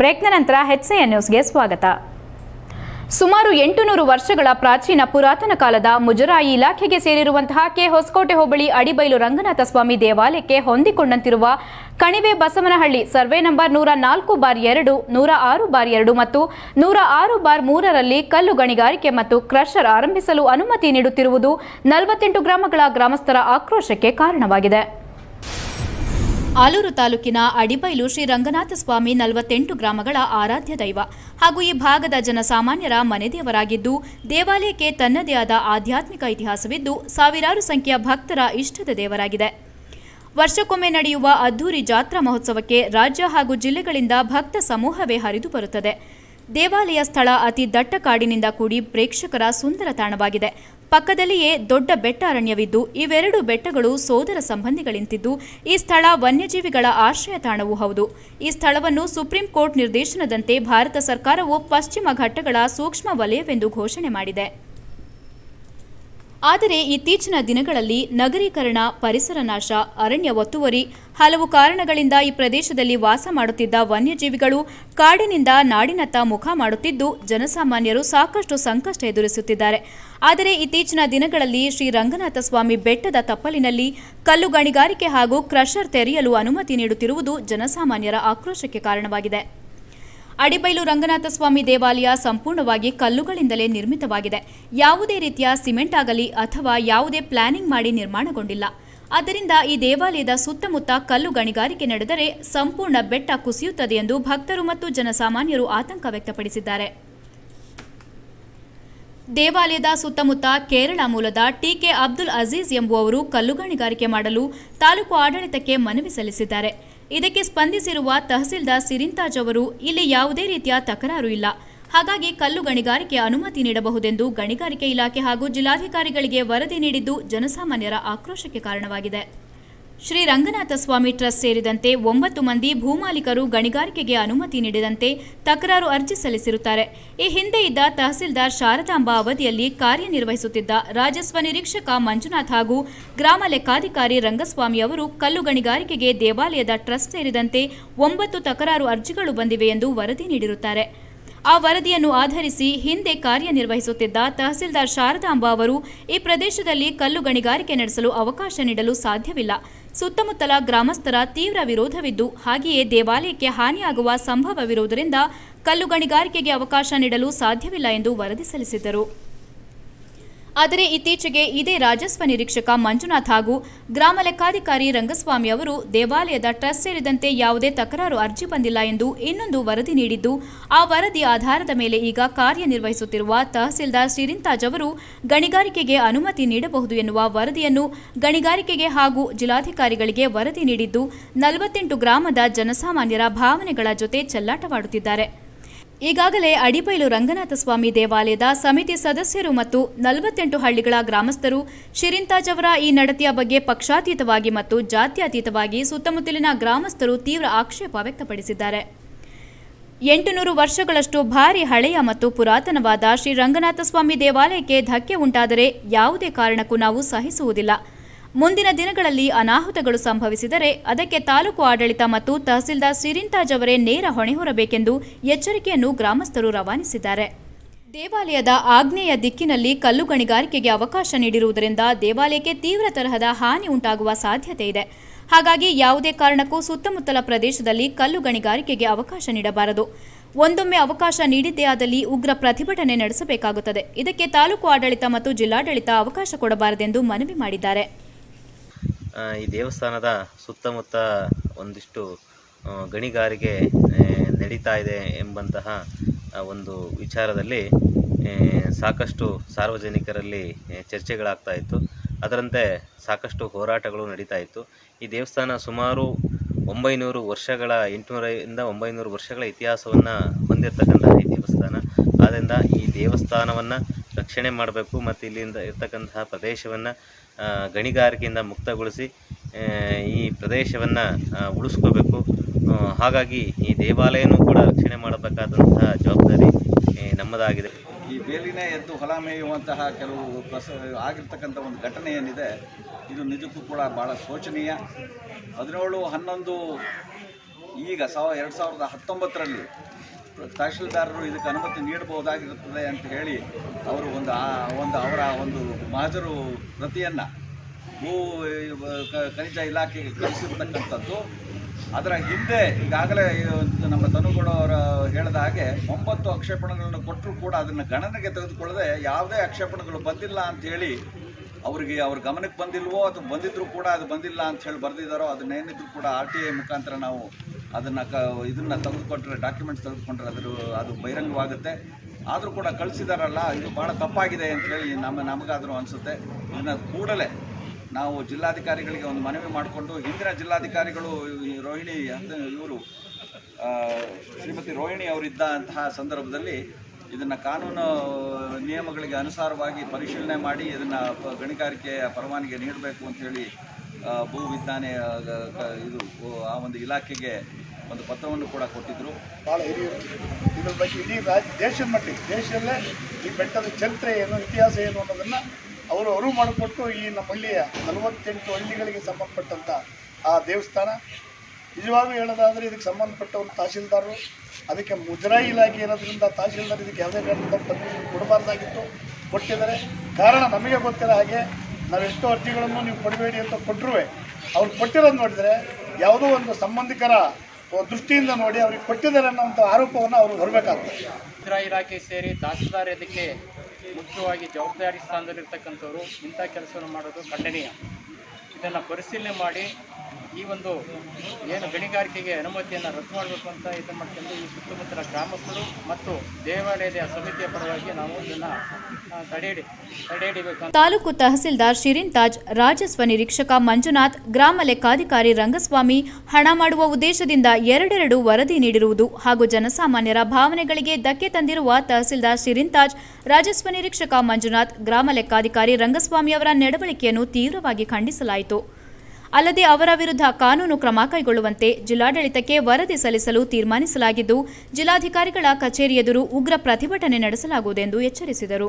ಬ್ರೇಕ್ನ ನಂತರ ಎನ್ ನ್ಯೂಸ್ಗೆ ಸ್ವಾಗತ. ಸುಮಾರು ಎಂಟುನೂರು ವರ್ಷಗಳ ಪ್ರಾಚೀನ ಪುರಾತನ ಕಾಲದ ಮುಜರಾಯಿ ಇಲಾಖೆಗೆ ಸೇರಿರುವಂತಹ ಕೆ ಹೊಸಕೋಟೆ ಹೋಬಳಿ ಅಡಿಬೈಲು ರಂಗನಾಥ ಸ್ವಾಮಿ ದೇವಾಲಯಕ್ಕೆ ಹೊಂದಿಕೊಂಡಂತಿರುವ ಕಣಿವೆ ಬಸವನಹಳ್ಳಿ ಸರ್ವೆ ನಂಬರ್ ನೂರ ನಾಲ್ಕು ಬಾರ್ ಎರಡು, ನೂರ ಆರು ಬಾರ್ ಎರಡು ಮತ್ತು ನೂರ ಆರು ಬಾರ್ ಮೂರರಲ್ಲಿ ಕಲ್ಲು ಗಣಿಗಾರಿಕೆ ಮತ್ತು ಕ್ರಷರ್ ಆರಂಭಿಸಲು ಅನುಮತಿ ನೀಡುತ್ತಿರುವುದು ನಲವತ್ತೆಂಟು ಗ್ರಾಮಗಳ ಗ್ರಾಮಸ್ಥರ ಆಕ್ರೋಶಕ್ಕೆ ಕಾರಣವಾಗಿದೆ. ಆಲೂರು ತಾಲೂಕಿನ ಅಡಿಬೈಲು ಶ್ರೀ ರಂಗನಾಥ ಸ್ವಾಮಿ ನಲವತ್ತೆಂಟು ಗ್ರಾಮಗಳ ಆರಾಧ್ಯ ದೈವ ಹಾಗೂ ಈ ಭಾಗದ ಜನಸಾಮಾನ್ಯರ ಮನೆದೇವರಾಗಿದ್ದು, ದೇವಾಲಯಕ್ಕೆ ತನ್ನದೇ ಆದ ಆಧ್ಯಾತ್ಮಿಕ ಇತಿಹಾಸವಿದ್ದು, ಸಾವಿರಾರು ಸಂಖ್ಯೆಯ ಭಕ್ತರ ಇಷ್ಟದ ದೇವರಾಗಿದೆ. ವರ್ಷಕ್ಕೊಮ್ಮೆ ನಡೆಯುವ ಅದ್ದೂರಿ ಜಾತ್ರಾ ಮಹೋತ್ಸವಕ್ಕೆ ರಾಜ್ಯ ಹಾಗೂ ಜಿಲ್ಲೆಗಳಿಂದ ಭಕ್ತ ಸಮೂಹವೇ ಹರಿದು ಬರುತ್ತದೆ. ದೇವಾಲಯ ಸ್ಥಳ ಅತಿ ದಟ್ಟ ಕಾಡಿನಿಂದ ಕೂಡಿ ಪ್ರೇಕ್ಷಕರ ಸುಂದರ ತಾಣವಾಗಿದೆ. ಪಕ್ಕದಲ್ಲಿಯೇ ದೊಡ್ಡ ಬೆಟ್ಟ ಅರಣ್ಯವಿದ್ದು ಇವೆರಡು ಬೆಟ್ಟಗಳು ಸೋದರ ಸಂಬಂಧಿಗಳಿಂತಿದ್ದು, ಈ ಸ್ಥಳ ವನ್ಯಜೀವಿಗಳ ಆಶ್ರಯ ತಾಣವೂ ಹೌದು. ಈ ಸ್ಥಳವನ್ನು ಸುಪ್ರೀಂ ಕೋರ್ಟ್ ನಿರ್ದೇಶನದಂತೆ ಭಾರತ ಸರ್ಕಾರವು ಪಶ್ಚಿಮ ಘಟ್ಟಗಳ ಸೂಕ್ಷ್ಮ ವಲಯವೆಂದು ಘೋಷಣೆ ಮಾಡಿದೆ. ಆದರೆ ಇತ್ತೀಚಿನ ದಿನಗಳಲ್ಲಿ ನಗರೀಕರಣ, ಪರಿಸರ ನಾಶ, ಅರಣ್ಯ ಒತ್ತುವರಿ, ಹಲವು ಕಾರಣಗಳಿಂದ ಈ ಪ್ರದೇಶದಲ್ಲಿ ವಾಸ ಮಾಡುತ್ತಿದ್ದ ವನ್ಯಜೀವಿಗಳು ಕಾಡಿನಿಂದ ನಾಡಿನತ್ತ ಮುಖ ಮಾಡುತ್ತಿದ್ದು, ಜನಸಾಮಾನ್ಯರು ಸಾಕಷ್ಟು ಸಂಕಷ್ಟ ಎದುರಿಸುತ್ತಿದ್ದಾರೆ. ಆದರೆ ಇತ್ತೀಚಿನ ದಿನಗಳಲ್ಲಿ ಶ್ರೀ ರಂಗನಾಥ ಸ್ವಾಮಿ ಬೆಟ್ಟದ ತಪ್ಪಲಿನಲ್ಲಿ ಕಲ್ಲು ಗಣಿಗಾರಿಕೆ ಹಾಗೂ ಕ್ರಷರ್ ತೆರೆಯಲು ಅನುಮತಿ ನೀಡುತ್ತಿರುವುದು ಜನಸಾಮಾನ್ಯರ ಆಕ್ರೋಶಕ್ಕೆ ಕಾರಣವಾಗಿದೆ. ಅಡಿಬೈಲು ರಂಗನಾಥ ಸ್ವಾಮಿ ದೇವಾಲಯ ಸಂಪೂರ್ಣವಾಗಿ ಕಲ್ಲುಗಳಿಂದಲೇ ನಿರ್ಮಿತವಾಗಿದೆ. ಯಾವುದೇ ರೀತಿಯ ಸಿಮೆಂಟ್ ಆಗಲಿ ಅಥವಾ ಯಾವುದೇ ಪ್ಲಾನಿಂಗ್ ಮಾಡಿ ನಿರ್ಮಾಣಗೊಂಡಿಲ್ಲ. ಆದ್ದರಿಂದ ಈ ದೇವಾಲಯದ ಸುತ್ತಮುತ್ತ ಕಲ್ಲು ಗಣಿಗಾರಿಕೆ ನಡೆದರೆ ಸಂಪೂರ್ಣ ಬೆಟ್ಟ ಕುಸಿಯುತ್ತದೆ ಎಂದು ಭಕ್ತರು ಮತ್ತು ಜನಸಾಮಾನ್ಯರು ಆತಂಕ ವ್ಯಕ್ತಪಡಿಸಿದ್ದಾರೆ. ದೇವಾಲಯದ ಸುತ್ತಮುತ್ತ ಕೇರಳ ಮೂಲದ ಟಿಕೆ ಅಬ್ದುಲ್ ಅಜೀಜ್ ಎಂಬುವವರು ಕಲ್ಲು ಗಣಿಗಾರಿಕೆ ಮಾಡಲು ತಾಲೂಕು ಆಡಳಿತಕ್ಕೆ ಮನವಿ ಸಲ್ಲಿಸಿದ್ದಾರೆ. ಇದಕ್ಕೆ ಸ್ಪಂದಿಸಿರುವ ತಹಸೀಲ್ದಾರ್ ಸಿರಿಂತಾಜ್ ಅವರು, ಇಲ್ಲಿ ಯಾವುದೇ ರೀತಿಯ ತಕರಾರು ಇಲ್ಲ. ಹಾಗಾಗಿ ಕಲ್ಲು ಗಣಿಗಾರಿಕೆ ಅನುಮತಿ ನೀಡಬಹುದೆಂದು ಗಣಿಗಾರಿಕೆ ಇಲಾಖೆ ಹಾಗೂ ಜಿಲ್ಲಾಧಿಕಾರಿಗಳಿಗೆ ವರದಿ ನೀಡಿದ್ದು ಜನಸಾಮಾನ್ಯರ ಆಕ್ರೋಶಕ್ಕೆ ಕಾರಣವಾಗಿದೆ. ಶ್ರೀ ರಂಗನಾಥ ಸ್ವಾಮಿ ಟ್ರಸ್ಟ್ ಸೇರಿದಂತೆ ಒಂಬತ್ತು ಮಂದಿ ಭೂಮಾಲೀಕರು ಗಣಿಗಾರಿಕೆಗೆ ಅನುಮತಿ ನೀಡಿದಂತೆ ತಕರಾರು ಅರ್ಜಿ ಸಲ್ಲಿಸಿರುತ್ತಾರೆ. ಈ ಹಿಂದೆ ಇದ್ದ ತಹಸೀಲ್ದಾರ್ ಶಾರದಾಂಬಾ ಅವಧಿಯಲ್ಲಿ ಕಾರ್ಯನಿರ್ವಹಿಸುತ್ತಿದ್ದ ರಾಜಸ್ವ ನಿರೀಕ್ಷಕ ಮಂಜುನಾಥ್ ಹಾಗೂ ಗ್ರಾಮ ಲೆಕ್ಕಾಧಿಕಾರಿ ರಂಗಸ್ವಾಮಿ ಅವರು ಕಲ್ಲು ಗಣಿಗಾರಿಕೆಗೆ ದೇವಾಲಯದ ಟ್ರಸ್ಟ್ ಸೇರಿದಂತೆ ಒಂಬತ್ತು ತಕರಾರು ಅರ್ಜಿಗಳು ಬಂದಿವೆ ಎಂದು ವರದಿ ನೀಡಿರುತ್ತಾರೆ. ಆ ವರದಿಯನ್ನು ಆಧರಿಸಿ ಹಿಂದೆ ಕಾರ್ಯನಿರ್ವಹಿಸುತ್ತಿದ್ದ ತಹಸೀಲ್ದಾರ್ ಶಾರದಾಂಬ ಅವರು ಈ ಪ್ರದೇಶದಲ್ಲಿ ಕಲ್ಲು ಗಣಿಗಾರಿಕೆ ನಡೆಸಲು ಅವಕಾಶ ನೀಡಲು ಸಾಧ್ಯವಿಲ್ಲ. ಸುತ್ತಮುತ್ತಲ ಗ್ರಾಮಸ್ಥರ ತೀವ್ರ ವಿರೋಧವಿದ್ದು, ಹಾಗೆಯೇ ದೇವಾಲಯಕ್ಕೆ ಹಾನಿಯಾಗುವ ಸಂಭವವಿರುವುದರಿಂದ ಕಲ್ಲು ಗಣಿಗಾರಿಕೆಗೆ ಅವಕಾಶ ನೀಡಲು ಸಾಧ್ಯವಿಲ್ಲ ಎಂದು ವರದಿ ಸಲ್ಲಿಸಿದ್ದರು. ಆದರೆ ಇತ್ತೀಚೆಗೆ ಇದೇ ರಾಜಸ್ವ ನಿರೀಕ್ಷಕ ಮಂಜುನಾಥ್ ಹಾಗೂ ಗ್ರಾಮ ಲೆಕ್ಕಾಧಿಕಾರಿ ರಂಗಸ್ವಾಮಿ ಅವರು ದೇವಾಲಯದ ಟ್ರಸ್ಟ್ ಸೇರಿದಂತೆ ಯಾವುದೇ ತಕರಾರು ಅರ್ಜಿ ಬಂದಿಲ್ಲ ಎಂದು ಇನ್ನೊಂದು ವರದಿ ನೀಡಿದ್ದು, ಆ ವರದಿ ಆಧಾರದ ಮೇಲೆ ಈಗ ಕಾರ್ಯನಿರ್ವಹಿಸುತ್ತಿರುವ ತಹಸೀಲ್ದಾರ್ ಶ್ರೀರಿಂತಾಜ್ ಅವರು ಗಣಿಗಾರಿಕೆಗೆ ಅನುಮತಿ ನೀಡಬಹುದು ಎನ್ನುವ ವರದಿಯನ್ನು ಗಣಿಗಾರಿಕೆಗೆ ಹಾಗೂ ಜಿಲ್ಲಾಧಿಕಾರಿಗಳಿಗೆ ವರದಿ ನೀಡಿದ್ದು, ನಲವತ್ತೆಂಟು ಗ್ರಾಮದ ಜನಸಾಮಾನ್ಯರ ಭಾವನೆಗಳ ಜೊತೆ ಚೆಲ್ಲಾಟವಾಡುತ್ತಿದ್ದಾರೆ. ಈಗಾಗಲೇ ಅಡಿಬೈಲು ರಂಗನಾಥ ಸ್ವಾಮಿ ದೇವಾಲಯದ ಸಮಿತಿ ಸದಸ್ಯರು ಮತ್ತು ನಲವತ್ತೆಂಟು ಹಳ್ಳಿಗಳ ಗ್ರಾಮಸ್ಥರು ಶಿರಿಂತಾಜ್ ಅವರ ಈ ನಡತೆಯ ಬಗ್ಗೆ ಪಕ್ಷಾತೀತವಾಗಿ ಮತ್ತು ಜಾತ್ಯತೀತವಾಗಿ ಸುತ್ತಮುತ್ತಲಿನ ಗ್ರಾಮಸ್ಥರು ತೀವ್ರ ಆಕ್ಷೇಪ ವ್ಯಕ್ತಪಡಿಸಿದ್ದಾರೆ. ಎಂಟುನೂರು ವರ್ಷಗಳಷ್ಟು ಭಾರಿ ಹಳೆಯ ಮತ್ತು ಪುರಾತನವಾದ ಶ್ರೀ ರಂಗನಾಥ ಸ್ವಾಮಿ ದೇವಾಲಯಕ್ಕೆ ಧಕ್ಕೆ ಉಂಟಾದರೆ ಯಾವುದೇ ಕಾರಣಕ್ಕೂ ನಾವು ಸಹಿಸುವುದಿಲ್ಲ. ಮುಂದಿನ ದಿನಗಳಲ್ಲಿ ಅನಾಹುತಗಳು ಸಂಭವಿಸಿದರೆ ಅದಕ್ಕೆ ತಾಲೂಕು ಆಡಳಿತ ಮತ್ತು ತಹಸೀಲ್ದಾರ್ ಸಿರಿಂತಾಜ್ ಅವರೇ ನೇರ ಹೊಣೆ ಹೊರಬೇಕೆಂದು ಎಚ್ಚರಿಕೆಯನ್ನು ಗ್ರಾಮಸ್ಥರು ರವಾನಿಸಿದ್ದಾರೆ. ದೇವಾಲಯದ ಆಗ್ನೇಯ ದಿಕ್ಕಿನಲ್ಲಿ ಕಲ್ಲು ಗಣಿಗಾರಿಕೆಗೆ ಅವಕಾಶ ನೀಡಿರುವುದರಿಂದ ದೇವಾಲಯಕ್ಕೆ ತೀವ್ರ ತರಹದ ಹಾನಿ ಉಂಟಾಗುವ ಸಾಧ್ಯತೆ ಇದೆ. ಹಾಗಾಗಿ ಯಾವುದೇ ಕಾರಣಕ್ಕೂ ಸುತ್ತಮುತ್ತಲ ಪ್ರದೇಶದಲ್ಲಿ ಕಲ್ಲು ಗಣಿಗಾರಿಕೆಗೆ ಅವಕಾಶ ನೀಡಬಾರದು. ಒಂದೊಮ್ಮೆ ಅವಕಾಶ ನೀಡಿದ್ದೇ ಆದಲ್ಲಿ ಉಗ್ರ ಪ್ರತಿಭಟನೆ ನಡೆಸಬೇಕಾಗುತ್ತದೆ. ಇದಕ್ಕೆ ತಾಲೂಕು ಆಡಳಿತ ಮತ್ತು ಜಿಲ್ಲಾಡಳಿತ ಅವಕಾಶ ಕೊಡಬಾರದೆಂದು ಮನವಿ ಮಾಡಿದ್ದಾರೆ. ಈ ದೇವಸ್ಥಾನದ ಸುತ್ತಮುತ್ತ ಒಂದಿಷ್ಟು ಗಣಿಗಾರಿಕೆ ನಡೀತಾ ಇದೆ ಎಂಬಂತಹ ಒಂದು ವಿಚಾರದಲ್ಲಿ ಸಾಕಷ್ಟು ಸಾರ್ವಜನಿಕರಲ್ಲಿ ಚರ್ಚೆಗಳಾಗ್ತಾ ಇತ್ತು. ಅದರಂತೆ ಸಾಕಷ್ಟು ಹೋರಾಟಗಳು ನಡೀತಾ ಇತ್ತು. ಈ ದೇವಸ್ಥಾನ ಸುಮಾರು ಒಂಬೈನೂರು ವರ್ಷಗಳ ಎಂಟುನೂರಿಂದ ಒಂಬೈನೂರು ವರ್ಷಗಳ ಇತಿಹಾಸವನ್ನು ಹೊಂದಿರತಕ್ಕಂತಹ ಈ ದೇವಸ್ಥಾನ. ಆದ್ದರಿಂದ ಈ ದೇವಸ್ಥಾನವನ್ನು ರಕ್ಷಣೆ ಮಾಡಬೇಕು ಮತ್ತು ಇಲ್ಲಿಂದ ಇರ್ತಕ್ಕಂತಹ ಪ್ರದೇಶವನ್ನು ಗಣಿಗಾರಿಕೆಯಿಂದ ಮುಕ್ತಗೊಳಿಸಿ ಈ ಪ್ರದೇಶವನ್ನು ಉಳಿಸ್ಕೋಬೇಕು. ಹಾಗಾಗಿ ಈ ದೇವಾಲಯನೂ ಕೂಡ ರಕ್ಷಣೆ ಮಾಡಬೇಕಾದಂತಹ ಜವಾಬ್ದಾರಿ ನಮ್ಮದಾಗಿದೆ. ಈ ಬೇಲಿನ ಎದ್ದು ಹೊಲ ಮೇಯುವಂತಹ ಕೆಲವು ಪ್ರಸ, ಆಗಿರ್ತಕ್ಕಂಥ ಒಂದು ಘಟನೆ ಏನಿದೆ, ಇದು ನಿಜಕ್ಕೂ ಕೂಡ ಭಾಳ ಶೋಚನೀಯ. ಹದಿನೇಳು ಹನ್ನೊಂದು, ಈಗ ಸಾವ, ಎರಡು ಸಾವಿರದ ಹತ್ತೊಂಬತ್ತರಲ್ಲಿ ತಹಶೀಲ್ದಾರರು ಇದಕ್ಕೆ ಅನುಮತಿ ನೀಡಬಹುದಾಗಿರುತ್ತದೆ ಅಂತ ಹೇಳಿ ಅವರು ಒಂದು ಆ, ಒಂದು ಅವರ ಒಂದು ಮಹಜರು ಪ್ರತಿಯನ್ನು ಭೂ ಖನಿಜ ಇಲಾಖೆಗೆ ಕಳಿಸಿರ್ತಕ್ಕಂಥದ್ದು. ಅದರ ಹಿಂದೆ ಈಗಾಗಲೇ ನಮ್ಮ ತನುಗೋಡ ಅವರು ಹೇಳಿದ ಹಾಗೆ ಒಂಬತ್ತು ಆಕ್ಷೇಪಣೆಗಳನ್ನು ಕೊಟ್ಟರು ಕೂಡ ಅದನ್ನು ಗಣನೆಗೆ ತೆಗೆದುಕೊಳ್ಳದೆ ಯಾವುದೇ ಆಕ್ಷೇಪಣೆಗಳು ಬಂದಿಲ್ಲ ಅಂತ ಹೇಳಿ ಅವರಿಗೆ ಅವ್ರ ಗಮನಕ್ಕೆ ಬಂದಿಲ್ವೋ ಅಥವಾ ಬಂದಿದ್ದರೂ ಕೂಡ ಅದು ಬಂದಿಲ್ಲ ಅಂತ ಹೇಳಿ ಬರೆದಿದ್ದಾರೋ ಅದನ್ನೇನಿದ್ರು ಕೂಡ ಆರ್ ಟಿ ಐ ಮುಖಾಂತರ ನಾವು ಅದನ್ನು ಕ ಇದನ್ನು ತೆಗೆದುಕೊಂಡ್ರೆ ಡಾಕ್ಯುಮೆಂಟ್ಸ್ ತೆಗೆದುಕೊಂಡ್ರೆ ಅದರ, ಅದು ಬಹಿರಂಗವಾಗುತ್ತೆ. ಆದರೂ ಕೂಡ ಕಳಿಸಿದಾರಲ್ಲ, ಇದು ಭಾಳ ತಪ್ಪಾಗಿದೆ ಅಂತ ಹೇಳಿ ನಮ್ಮ, ನಮಗಾದರೂ ಅನಿಸುತ್ತೆ. ಇದನ್ನು ಕೂಡಲೇ ನಾವು ಜಿಲ್ಲಾಧಿಕಾರಿಗಳಿಗೆ ಒಂದು ಮನವಿ ಮಾಡಿಕೊಂಡು, ಹಿಂದಿನ ಜಿಲ್ಲಾಧಿಕಾರಿಗಳು ರೋಹಿಣಿ ಇವರು ಶ್ರೀಮತಿ ರೋಹಿಣಿ ಅವರಿದ್ದಂತಹ ಸಂದರ್ಭದಲ್ಲಿ ಇದನ್ನು ಕಾನೂನು ನಿಯಮಗಳಿಗೆ ಅನುಸಾರವಾಗಿ ಪರಿಶೀಲನೆ ಮಾಡಿ, ಇದನ್ನು ಗಣಿಗಾರಿಕೆಯ ಪರವಾನಿಗೆ ನೀಡಬೇಕು ಅಂತೇಳಿ ಭೂ ವಿಜ್ಞಾನ ಇದು, ಆ ಒಂದು ಇಲಾಖೆಗೆ ಒಂದು ಪತ್ರವನ್ನು ಕೂಡ ಕೊಟ್ಟಿದ್ದರು ಭಾಳ ಹಿರಿಯರು ಇದ್ರ ಬಗ್ಗೆ ಇಡೀ ರಾಜ್ಯ ದೇಶದ ಮಟ್ಟಿಗೆ, ದೇಶದಲ್ಲೇ ಈ ಬೆಟ್ಟದ ಚರಿತ್ರೆ ಏನು, ಇತಿಹಾಸ ಏನು ಅನ್ನೋದನ್ನು ಅವರು ಅರಿವು ಮಾಡಿಕೊಟ್ಟು ಈ ನಮ್ಮ ಹಳ್ಳಿಯ ನಲವತ್ತೆಂಟು ಹಳ್ಳಿಗಳಿಗೆ ಸಂಬಂಧಪಟ್ಟಂಥ ಆ ದೇವಸ್ಥಾನ. ನಿಜವಾಗ್ಲೂ ಹೇಳೋದಾದರೆ ಇದಕ್ಕೆ ಸಂಬಂಧಪಟ್ಟ ಒಂದು ತಹಶೀಲ್ದಾರರು, ಅದಕ್ಕೆ ಮುಜರಾಯಿ ಇಲಾಖೆ ಇರೋದ್ರಿಂದ ತಹಶೀಲ್ದಾರ್ ಇದಕ್ಕೆ ಯಾವುದೇ ಕಾರಣದ ಪರ್ಮಿಷನ್ ಕೊಡಬಾರ್ದಾಗಿತ್ತು, ಕೊಟ್ಟಿದ್ದಾರೆ. ಕಾರಣ ನಮಗೆ ಗೊತ್ತಿರೋ ಹಾಗೆ ನಾವೆಷ್ಟೋ ಅರ್ಜಿಗಳನ್ನು ನೀವು ಕೊಡಬೇಡಿ ಅಂತ ಕೊಟ್ಟರು ಅವ್ರು ಕೊಟ್ಟಿರೋದು ನೋಡಿದರೆ ಯಾವುದೋ ಒಂದು ಸಂಬಂಧಿಕರ ದೃಷ್ಟಿಯಿಂದ ನೋಡಿ ಅವ್ರಿಗೆ ಕೊಟ್ಟಿದ್ದಾರೆ ಅನ್ನೋಂಥ ಆರೋಪವನ್ನು ಅವರು ಹೊರಬೇಕಾಗ್ತದೆ. ಮುದ್ರಾ ಇಲಾಖೆ ಸೇರಿ ತಹಸೀಲ್ದಾರ್ ಇದಕ್ಕೆ ಮುಖ್ಯವಾಗಿ ಜವಾಬ್ದಾರಿ ಸ್ಥಾನದಲ್ಲಿರ್ತಕ್ಕಂಥವ್ರು ಇಂಥ ಕೆಲಸವನ್ನು ಮಾಡೋದು ಖಂಡನೀಯ. ಇದನ್ನು ಪರಿಶೀಲನೆ ಮಾಡಿ ಈ ಒಂದು ಏನು ಗಣಿಗಾರಿಕೆಗೆ ಅನುಮತಿಯನ್ನು ರದ್ದು ಮಾಡಬೇಕು ಅಂತ ಇದನ್ನು ಮಾಡ್ಕೊಂಡು ಈ ಸುತ್ತಮುತ್ತಲ ಗ್ರಾಮಸ್ಥರು ಮತ್ತು ದೇವಾಲಯದ ಸಮಿತಿಯ ಪರವಾಗಿ ನಾವು ಇದನ್ನು ತಡೆಯಿಡಿ ತಡೆ ತಾಲೂಕು ತಹಸೀಲ್ದಾರ್ ಶಿರಿನ್ ತಾಜ್ ರಾಜಸ್ವ ನಿರೀಕ್ಷಕ ಮಂಜುನಾಥ್, ಗ್ರಾಮ ಲೆಕ್ಕಾಧಿಕಾರಿ ರಂಗಸ್ವಾಮಿ ಹಣ ಮಾಡುವ ಉದ್ದೇಶದಿಂದ ಎರಡೆರಡು ವರದಿ ನೀಡಿರುವುದು ಹಾಗೂ ಜನಸಾಮಾನ್ಯರ ಭಾವನೆಗಳಿಗೆ ಧಕ್ಕೆ ತಂದಿರುವ ತಹಸೀಲ್ದಾರ್ ಶಿರಿನ್ ತಾಜ್ ರಾಜಸ್ವ ನಿರೀಕ್ಷಕ ಮಂಜುನಾಥ್, ಗ್ರಾಮ ಲೆಕ್ಕಾಧಿಕಾರಿ ರಂಗಸ್ವಾಮಿ ಅವರ ನಡವಳಿಕೆಯನ್ನು ತೀವ್ರವಾಗಿ ಖಂಡಿಸಲಾಯಿತು. ಅಲ್ಲದೆ ಅವರ ವಿರುದ್ಧ ಕಾನೂನು ಕ್ರಮ ಕೈಗೊಳ್ಳುವಂತೆ ಜಿಲ್ಲಾಡಳಿತಕ್ಕೆ ವರದಿ ಸಲ್ಲಿಸಲು ತೀರ್ಮಾನಿಸಲಾಗಿದ್ದು, ಜಿಲ್ಲಾಧಿಕಾರಿಗಳ ಕಚೇರಿ ಎದುರು ಉಗ್ರ ಪ್ರತಿಭಟನೆ ನಡೆಸಲಾಗುವುದೆಂದು ಎಚ್ಚರಿಸಿದರು.